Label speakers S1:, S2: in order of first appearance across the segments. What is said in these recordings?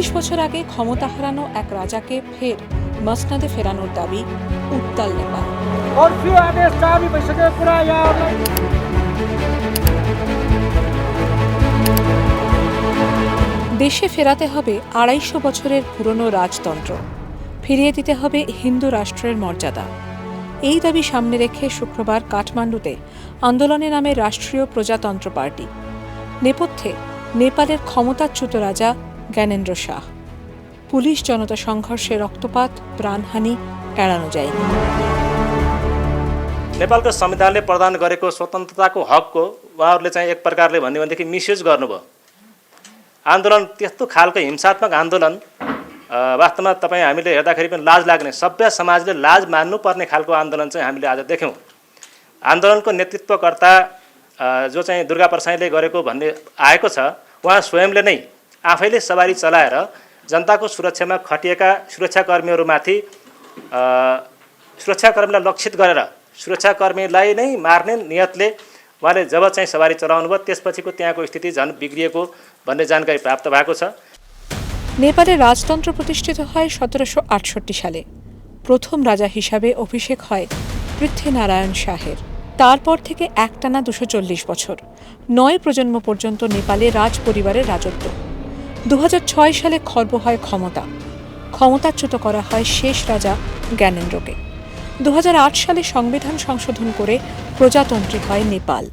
S1: উনিশ বছর আগে ক্ষমতা হারানো এক রাজাকে ফের মসনাদে ফেরানোর দাবি উত্তাল নেপাল। দেশে ফেরাতে হবে আড়াইশো বছরের পুরনো রাজতন্ত্র। ফিরিয়ে দিতে হবে হিন্দু রাষ্ট্রের মর্যাদা। এই দাবি সামনে রেখে শুক্রবার কাঠমান্ডুতে আন্দোলনে নামে রাষ্ট্রীয় প্রজাতন্ত্র পার্টি। নেপথ্যে নেপালের ক্ষমতাচ্যুত রাজা জ্ঞানেন্দ্র শাহ পুলিশ জনতা সংঘর্ষে রক্তপাত প্রাণহানি এড়ানো যায়নি
S2: नेपालको संविधानले प्रदान गरेको स्वतन्त्रताको हकको उहाँहरूले चाहिँ एक प्रकारले भन्यो भनेदेखि मिसयुज गर्नुभयो आन्दोलन त्यस्तो खालको हिंसात्मक आन्दोलन अ, वास्तवमा तपाईँ हामीले हेर्दाखेरि पनि लाज लाग्ने सभ्य समाजले लाज मान्नुपर्ने खालको आन्दोलन चाहिँ हामीले आज देख्यौँ आन्दोलनको नेतृत्वकर्ता अ, जो चाहिँ दुर्गा प्रसाईले गरेको भन्ने आएको छ उहाँ स्वयंले नै आफैले सवारी चलाएर जनताको सुरक्षामा खटिएका सुरक्षाकर्मीहरूमाथि अ, सुरक्षाकर्मीलाई लक्षित गरेर सुरक्षाकर्मीलाई नै मार्ने नियतले उहाँले जब चाहिँ सवारी चलाउनु भयो त्यसपछिको त्यहाँको स्थिति झन् बिग्रिएको भन्ने जानकारी प्राप्त भएको छ
S1: নেপালে রাজতন্ত্র প্রতিষ্ঠিত হয় সতেরোশো আটষট্টি সালে প্রথম রাজা হিসাবে অভিষেক হয় পৃথ্বীনারায়ণ শাহের তারপর থেকে একটানা দুশো চল্লিশ বছর নয় প্রজন্ম পর্যন্ত নেপালে রাজ পরিবারের রাজত্ব দু হাজার ছয় সালে খর্ব হয় ক্ষমতা। ক্ষমতাচ্যুত করা হয় শেষ রাজা জ্ঞানেন্দ্রকে। দু হাজার আট সালে সংবিধান সংশোধন করে প্রজাতন্ত্রী হয় নেপাল।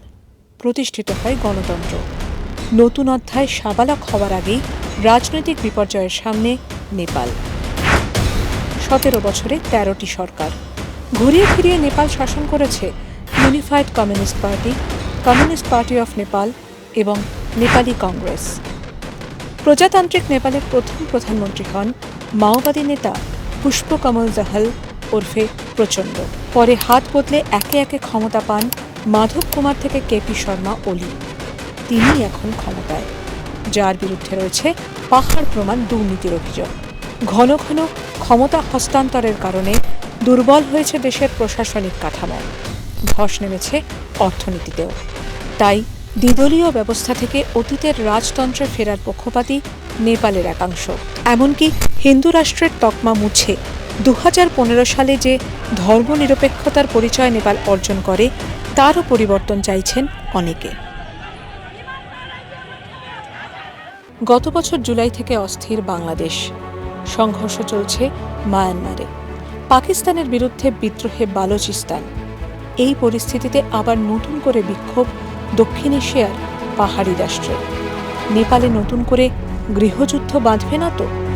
S1: প্রতিষ্ঠিত হয় গণতন্ত্র। নতুন অধ্যায় সাবালক হওয়ার আগেই রাজনৈতিক বিপর্যয়ের সামনে নেপাল। সতেরো বছরে তেরোটি সরকার। ঘুরিয়ে ফিরিয়ে নেপাল শাসন করেছে unified communist party communist party of Nepal এবং নেপালি কংগ্রেস। প্রজাতান্ত্রিক নেপালের প্রথম প্রধানমন্ত্রী হন মাওবাদী নেতা পুষ্পকমল দহল ওরফে প্রচণ্ড। পরে হাত বদলে একে একে ক্ষমতা পান মাধব কুমার থেকে কেপি শর্মা ওলি তিনি এখন ক্ষমতায়, যার বিরুদ্ধে রয়েছে পাহাড় প্রমাণ দুর্নীতির অভিযোগ। ঘন ঘন ক্ষমতা হস্তান্তরের কারণে দুর্বল হয়েছে দেশের প্রশাসনিক কাঠামো। ধস নেমেছে অর্থনীতিতেও। তাই দ্বিদলীয় ব্যবস্থা থেকে অতীতের রাজতন্ত্রে ফেরার পক্ষপাতী নেপালের একাংশ। এমনকি হিন্দু রাষ্ট্রের তকমা মুছে দু হাজার পনেরো সালে যে ধর্মনিরপেক্ষতার পরিচয় নেপাল অর্জন করে, তারও পরিবর্তন চাইছেন অনেকে। গত বছর জুলাই থেকে অস্থির বাংলাদেশ। সংঘর্ষ চলছে মায়ানমারে। পাকিস্তানের বিরুদ্ধে বিদ্রোহে বালোচিস্তান। এই পরিস্থিতিতে আবার নতুন করে বিক্ষোভ দক্ষিণ এশিয়ার পাহাড়ি রাষ্ট্রে। নেপালে নতুন করে গৃহযুদ্ধ বাঁধবে না তো?